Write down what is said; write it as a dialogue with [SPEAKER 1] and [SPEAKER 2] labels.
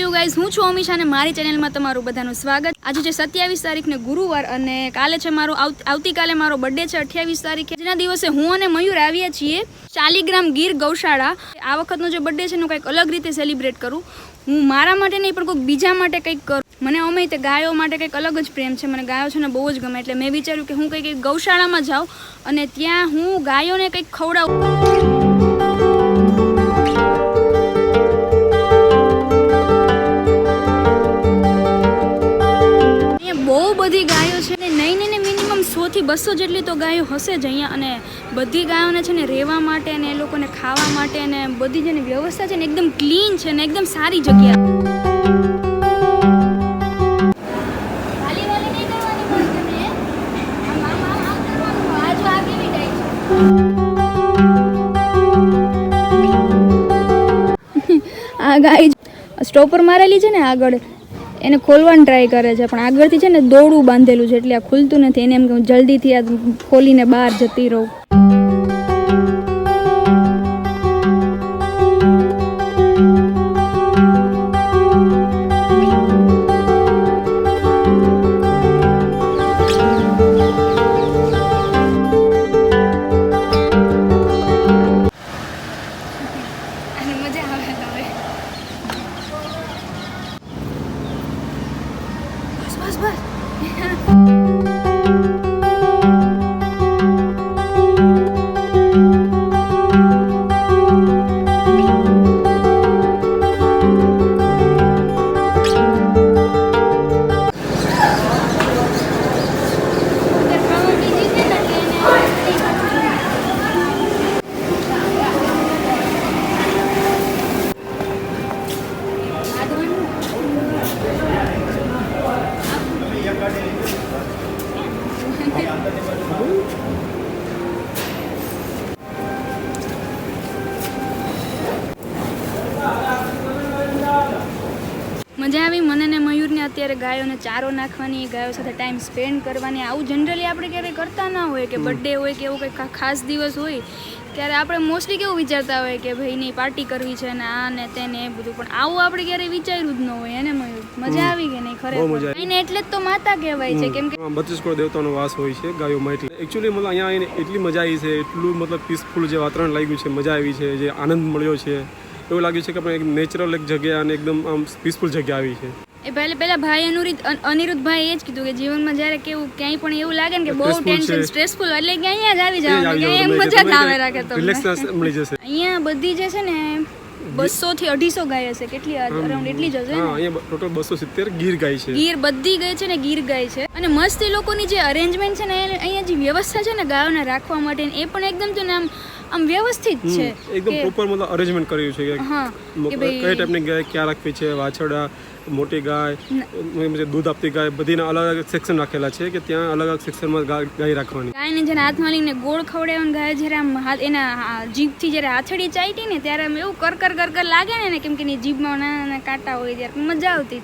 [SPEAKER 1] You guys હું છું અમીશા અને મારી ચેનલમાં તમારું બધાનું સ્વાગત. આજે છે સત્યાવીસ તારીખને ગુરુવાર અને કાલે છે મારો આવ- આવતીકાલે મારો બર્થડે છે અઠ્યાવીસ તારીખે. જેના દિવસે હું અને મયુર આવ્યા છીએ શાલીગ્રામ ગીર ગૌશાળા. આ વખતનો જે બર્થડે છે એનું કંઈક અલગ રીતે સેલિબ્રેટ કરું. હું મારા માટે નહીં, પણ કોઈક બીજા માટે કંઈક કરું. મને અમે તે ગાયો માટે કંઈક અલગ જ પ્રેમ છે. મને ગાયો છે ને બહુ જ ગમે. એટલે મેં વિચાર્યું કે હું કંઈક ગૌશાળામાં જાઉં અને ત્યાં હું ગાયોને કંઈક ખવડાવું. બધી ગાયો છે ને નહીં ને મિનિમમ સો થી બસો જેટલી તો ગાયો હશે જ અહીંયા. અને બધી ગાયોને છે ને રહેવા માટે ને એ લોકોને ખાવા માટે ને બધી જેની વ્યવસ્થા છે ને એકદમ ક્લીન છે ને એકદમ સારી જગ્યા. આ ગાય સ્ટોપર મારેલી છે ને આગળ. એને ખોલવાની ટ્રાય કરે છે, પણ આગળથી છે ને દોરડું બાંધેલું છે, એટલે આ ખુલતું નથી. એને એમ કે જલ્દીથી આ ખોલીને બહાર જતી રહું. બસ બસ મજા આવી મને ને મયુરને અત્યારે ગાયોને ચારો નાખવાની ગાયો સાથે ટાઈમ સ્પેન્ડ કરવાની આવું જનરલી આપણે ક્યારેય કરતા ના હોય કે બર્થડે હોય કે એવું કંઈક ખાસ દિવસ હોય ત્યારે આપણે મોસ્ટલી કેવું વિચારતા હોય કે ભાઈ નહીં પાર્ટી કરવી છે ને આ ને તેને એ બધું. પણ આવું આપણે ક્યારેય વિચાર્યું જ ન હોય એને મજા આવી કે નહીં ખરેખર. એને એટલે જ તો માતા કહેવાય છે કેમ કે
[SPEAKER 2] બત્રીસ કરોડ દેવતાનો વાસ હોય છે ગાયોમાં એટલે. એકચ્યુઅલી મતલબ અહીંયા આવીને એટલી મજા આવી છે એટલું મતલબ પીસફુલ જે વાતાવરણ લાગ્યું છે મજા આવી છે જે આનંદ મળ્યો છે. એવું લાગ્યું છે કે આપણે એક નેચરલ એક જગ્યા અને એકદમ આમ પીસફુલ જગ્યા આવી છે.
[SPEAKER 1] એ પહેલે પેલા ભાઈ અનુરિત અન- અનિરુદ્ધભાઈ એ જ કીધું કે જીવનમાં જ્યારે કેવું ક્યાંય પણ એવું લાગે ને કે બહુ ટેન્શન સ્ટ્રેસફુલ એટલે કે અહીંયા જ આવી
[SPEAKER 2] જાવ
[SPEAKER 1] એમ મજા જ આવે રાખે
[SPEAKER 2] તો મળી જશે.
[SPEAKER 1] અહીંયા બધી જે છે ને બસો થી અઢીસો ગાય હશે. કેટલી અરાઉન્ડ એટલી જ હશે
[SPEAKER 2] અહીંયા ટોટલ બસો સિત્તેર ગીર ગાય છે.
[SPEAKER 1] ગીર બધી ગઈ છે ને ગીર ગાય છે. અને મસ્ત એ લોકોની જે અરેન્જમેન્ટ છે ને અહીંયા જે વ્યવસ્થા છે ને ગાયોને રાખવા માટે એ પણ એકદમ છે ને આમ આમ વ્યવસ્થિત છે
[SPEAKER 2] એકદમ પ્રોપર મતલબ અરેન્જમેન્ટ કર્યું છે કે
[SPEAKER 1] હા કે
[SPEAKER 2] કઈ ટાઈપની ગાય ક્યાં રાખવી છે વાછરડા મોટી ગાય દૂધ આપતી ગાય બધીના અલગ અલગ સેક્શન રાખેલા છે કે ત્યાં અલગ અલગ સેક્શનમાં ગાય રાખવાની.
[SPEAKER 1] ગાયને જેને હાથમાં લઈને ગોળ ખવડાવ્યો ગાય જ્યારે આમ હાથ એના જીભથી જ્યારે હાથડી ચાઈટી ને ત્યારે આમ એવું કર કર કર કર લાગે ને કેમ કે એની જીભમાં નાના નાના કાંટા હોય ત્યારે મજા આવતી.